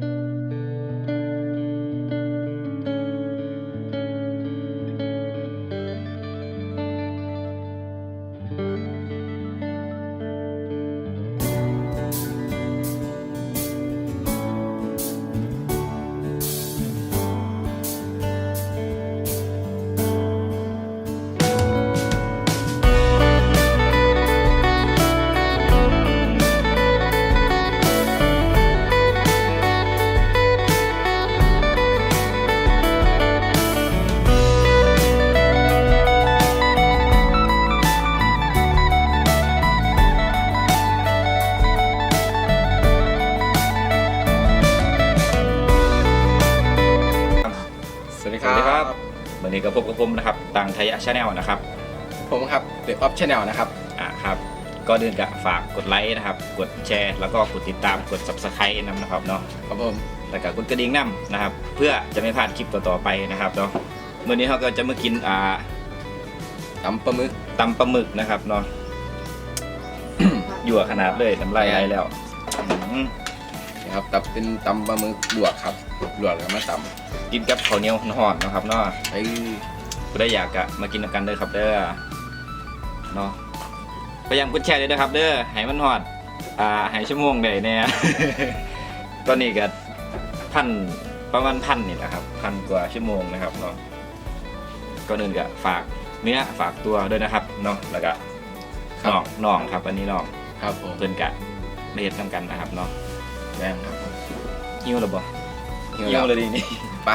ส ทยชาแนลนะครับผมครับเดอะออฟชแนลนะครับ อ่าครับก็เดินกับฝากกดไลค์นะครับ กดแชร์ แล้วก็กดติดตามกด subscribe นำนะครับเนาะครับผมแล้วก็กดกระดิ่งนำนะครับ เพื่อจะไม่พลาดคลิปต่อๆไปนะครับเนาะวันนี้เราก็จะมากินอ่าตำปลาหมึกตำปลาหมึกนะครับเนาะอยู่ขนาดเลยน้ำลายไหลแล้วอืมนะครับตับเป็นตำปลาหมึกลวกครับลวกแล้วมาตกินกับข้าวเหนียวห่อนๆนะครับเนาะำไอ้ ก็ได้อยากอะมากินกันเด้อครับเด้อเนาะพยายามกดแชร์เลยนะครับ เด้อให้มันหอด อ่าให้ชั่วโมงได้แน่ตอนนี้ก็พันประมาณพันนี่แหละครับพันกว่าชั่วโมงนะครับเนาะก็เดินกับฝากเนื้อฝากตัวด้วยนะครับเนาะแล้วก็น้องน้องครับอันนี้น้องครับผมเพิ่นกะไม่เห็นทำกันนะครับเนาะแม่งครับผมหิ้วหรือบ่หิวหิ้วแล้เลวยดีนี่ไป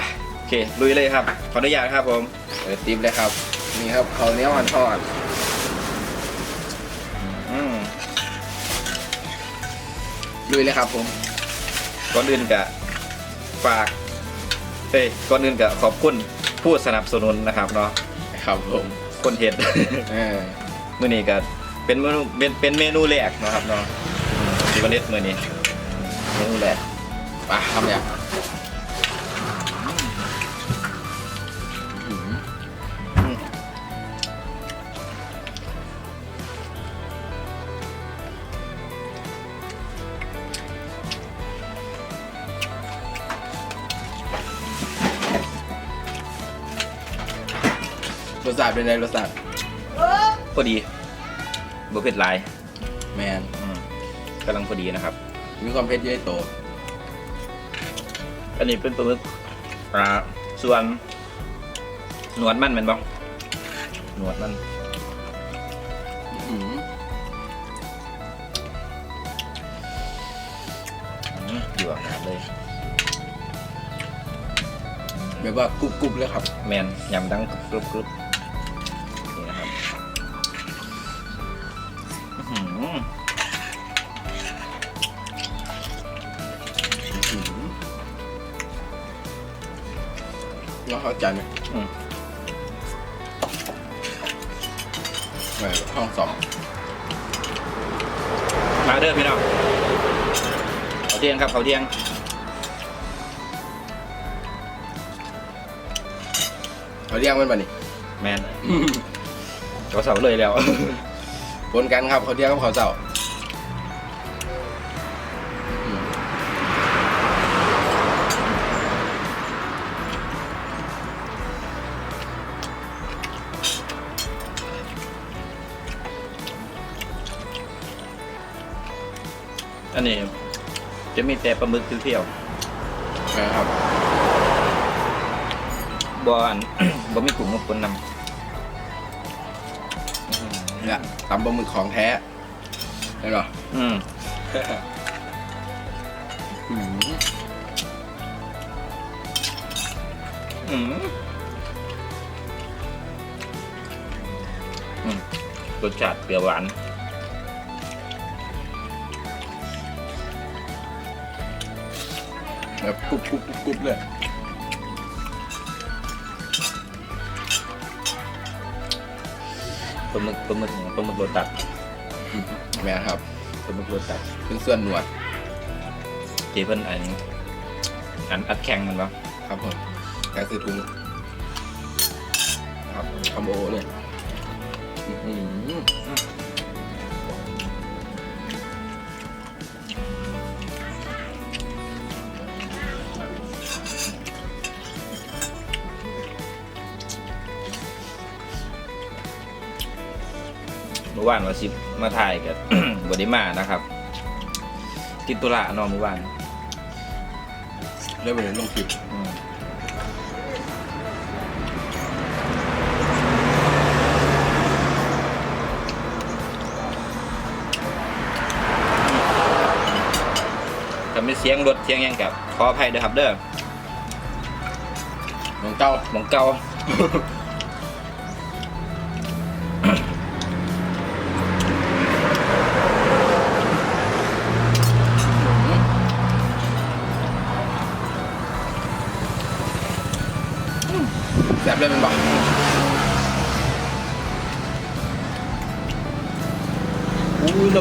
โอเคลุยเลยครับ ขออนุญาตครับผมเปิดติ๊บเลยครับ นี่ครับเขาวเหนี้ยวอ่อนทอดอืมลุยเลยครับ ผม ก่อนอื่นกะฝากเอ้ยก่อนอื่นกะขอบคุณผู้สนับสนุนนะครับเนาะครับผมคนเห็ดเออมื้อนี้ก็เป็นเมนูเป็นเป็นเมนูแรกเนาะครับเนาะอืมที่วันเด็ดมื้อนี้เมนูแรกไปทำอย่าง สชาติเป็นไงรสชาติพอดีบ่เผ็ดหลายแมนอืมกำลังพอดีนะครับ มีความเผ็ดเยอะโตอันนี้เป็นปลาหมึกอ่าส่วน หนวดมันแมันบ่หนวดมันอื้อหืออืมอยู่ขนาดเลย แบบว่ากรุบกรุบๆเลยครับ แมนยำดังกรุบกรุบนี่ อื้อหืออื้อหือแล้วเข้าใจไหมอืมแบบห้องสองมาเด้อพี่น้องเขาเที่ยงครับเขาเที่ยงเขาเรียกมันป่ะนี่แมนเขาเสาเลยแล้ว ปนกันครับเขาเรียกกับเขาเจ้าอืมอันนี้จะมีแต่ปลาหมึกเที่ยวนะครับๆบอนบ่มีกลุ่มมุกคนนำอื้อหือ เนี่ยตำปลาหมึกของแท้เห็นหรออืมอืมอืมอืมรสชาติเปรี้ยวหวานแบบกรุบกรุบกรุบกรุบเลย ลาหมึกปลาหมึกปลาหมึกโรตัดแม่ครับปลาหมึกโรตัดเป็นส่วนหนวดที่เพิ่นอันอันอัดแข็งมันปะครับผมก็คือถุงครับคำโอเลยอื้อหือ เมื่อวานว่าสิมาถ่ายกับบไดิมานะครับติดตุระเนอนเมื่อวานเริ่มเป็นลงคลิปอืมถ้าไม่เสียงรถเสียงหยังกับขออภัยด้วยครับเด้อน้องเก้าหมองเก่า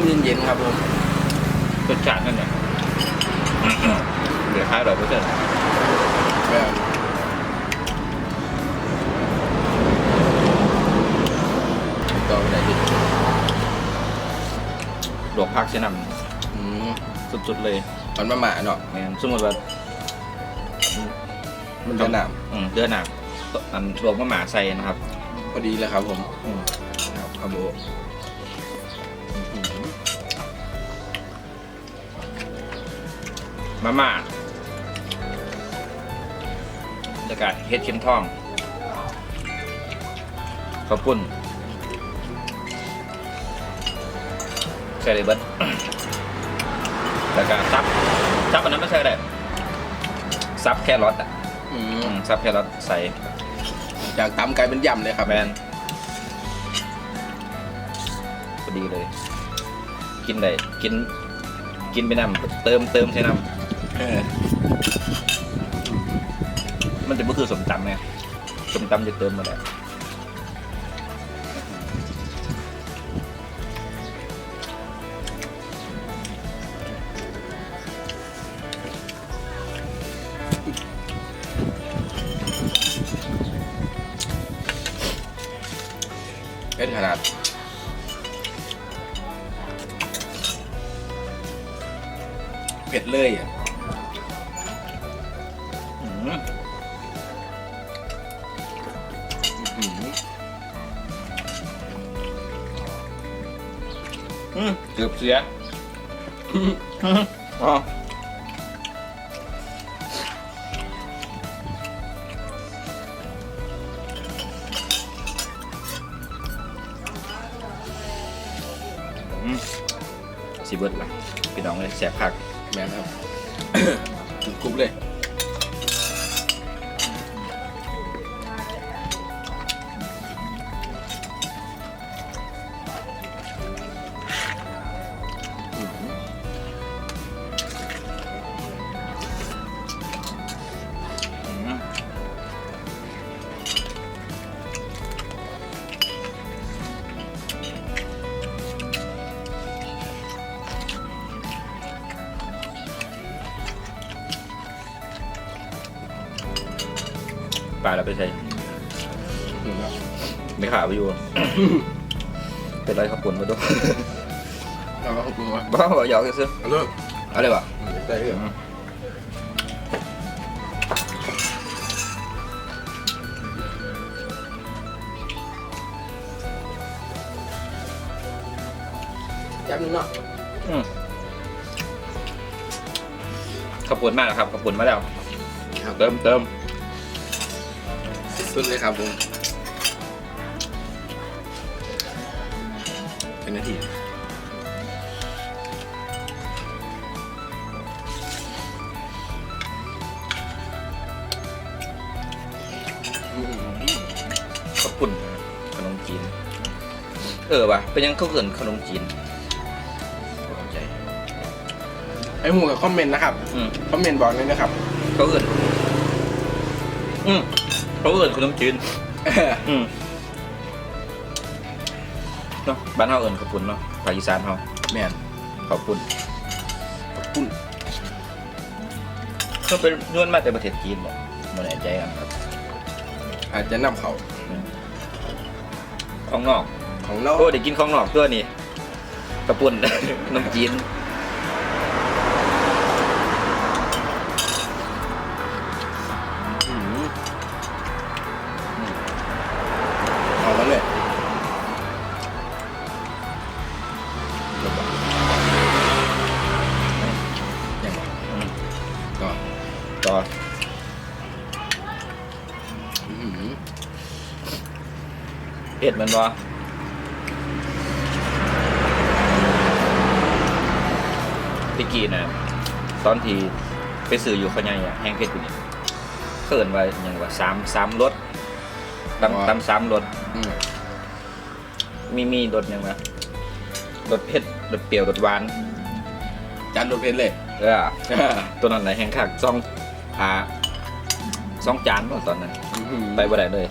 อู้ลมเย็นๆครับผมรสชาตินั่นเนี่ยเหลือห้าร้อยเปอร์เซ็นต์แม่ต่อไปไหนดิลวกพักเชนอืมำสุดๆเลยมันมาหมาเนาะแม่นสมมติว่ามันจะหนามอืมเดือนหนักอันรวมก็หมาใส่นะครับพอดีเลยครับผมอืมครับครับโบ มาม่าบรรยากาศเฮ็ดเข็มทองข้าวปุ้นใส่เลยเบิดแล้วก็ซับซับอันนั้นไม่ใช่ก็ได้ซับแครอทอะอือืมมซับแครอทใส่จากตำกลายเป็นยำเลยครับแมนพอดีเลย กินได้กิน กินไปน้ำเติมเติมใช้น้ เออ มันจะไม่คือสมตำไงสมตำจะเติมมาแล้วเผ็ดขนาดเผ็ดเลยอะ เกือบเสียอ๋ออืมสีเบิร์ดล่ะพี่น้องเลยแสบคักแม่นครับ กรุบเลย ไปใช้อื้อหือไม่ขาไปอยู่ เป็นไรขับปุ่นมาดูแล้วก็ปรุงวะบ้าเหรอหยอกซื้อเอาเลยเอาเลยวะใส่เลยเหรอจับนึงเนาะอืมขับปุ่นมากครับขับปุ่นมาแล้วครับเติมเติม สุดเลยครับผมเป็นนาทีอื้อหือขับปุ่นขนมจีน เออวะเป็นยังเขาเกินขนมจีนเข้าใจไอ้หมูกับคอมเมนต์นะครับ อืม คอมเมนต์บอกเลยนะครับ เขาเกินอืม เขาเกินขนมจีนอืมเนาะบ้านเฮาเอิญขับปุ่นเนาะภาคอีสานเฮาแมนขับปุ่นปุ้นเขาเป็นนวลมาแต่ประเทศจีนบ่มาแน่ใจกันครับอาจจะนำเขาของนอกของนอกโอ้เด็กกินของนอกตัวนี่กระปุ่น ขนมจีน มันบ่พี่กีนะตอนที่ไปซื้ออยู่เขาใหญ่อะแห้งเผ็ดอยู่นี่เขินว่าอย่างว่าสามสามรสตำตำสามรสอืมมีมีรสหยังไงรสเผ็ดรสเปรี้ยวรสหวาน จานโดนเพชรเลย เออตัวนั้นไหนแห้งคักซองอ่าซองจานบ่ตอนนั้นอื้อหือไปบ่ได้เลย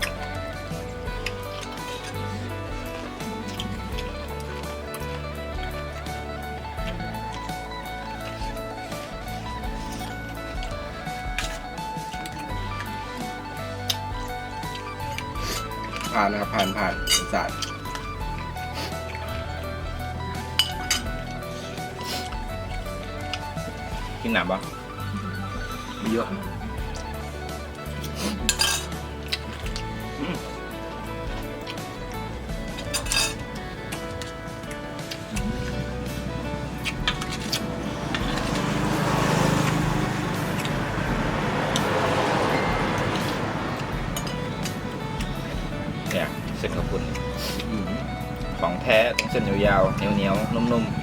ผ่านนะครับผ่านผ่านสัตว์กินหนามบ่มีเยอะ เส้นยาวๆเหนียวๆนุ่มๆ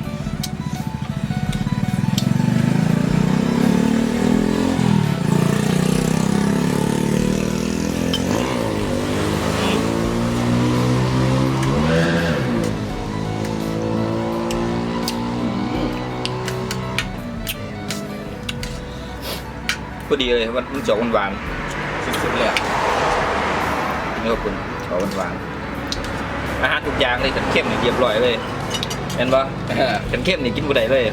พอดีเลยมันมันจะหวานสุดๆเลยอะนี่ขอบคุณขอหวานๆ อาหารทุกอย่างเลยขันเข้มนี่เรียบร้อยเลยเห็นปะเออขันเข้มนี่กินบ่ได้เลย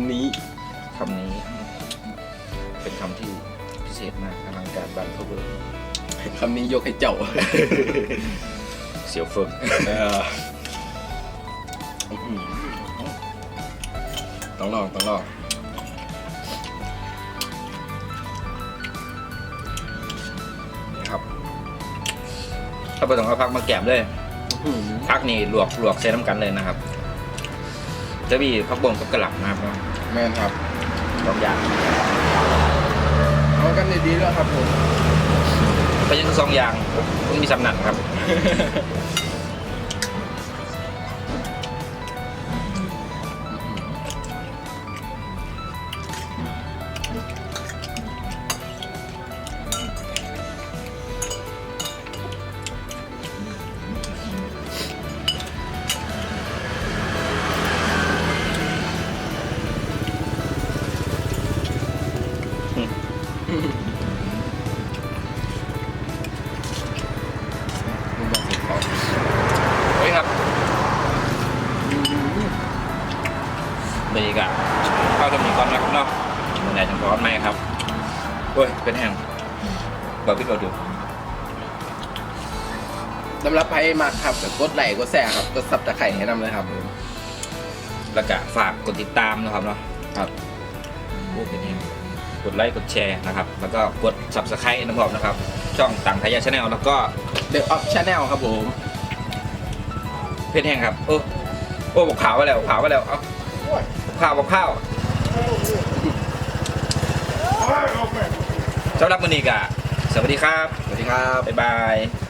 ำนี้คำนี้ เป็นคำที่พิเศษมากอลังการบานพระเบิร์คำนี้ยกให้เจ้า เสียวเฟิงเอออื้อหือต้องลองต้องลองนี่ครับ ถ้าไปต้องเอาพักมาแกมเลยอื้อหือพักนี่ลวกลวกใส่น้ำกันเลยนะครับ จะมีพักบงกับกระหล่ำนะครับแม่นครับสองอย่างเอากันดีๆแล้วครับผมไปยังสองอย่างมันมีสำนักครับ เฮ้ยครับบรรยากาศเข้าจะมีก้อนนะครับเนาะเมื่อไหร่จะร้อนไหมครับโอ้ยเป็นแห้งเปิดพิษเราดูสำหรับไพ่มากครับแบบกดไลค์กดแชร์ครับกดซับตะไคร่แนะนำเลยครับผมแล้วก็ฝากกดติดตามนะครับเนาะครับโอ้เป็นแห้ง กดไลค์กดแชร์นะครับ แล้วก็กด subscribe น้ำบอกนะครับ ช่องต่างทายาชาแนลแล้วก็ The Off Channel ครับผม เพชรแห้งครับ โอ้โอ้บอกขาวไว้แล้วบอกขาวไว้แล้ว เอาบอกข้าวบอกข้าวสำหรับมือนี้กะสวัสดีครับ สวัสดีครับ บ๊ายบาย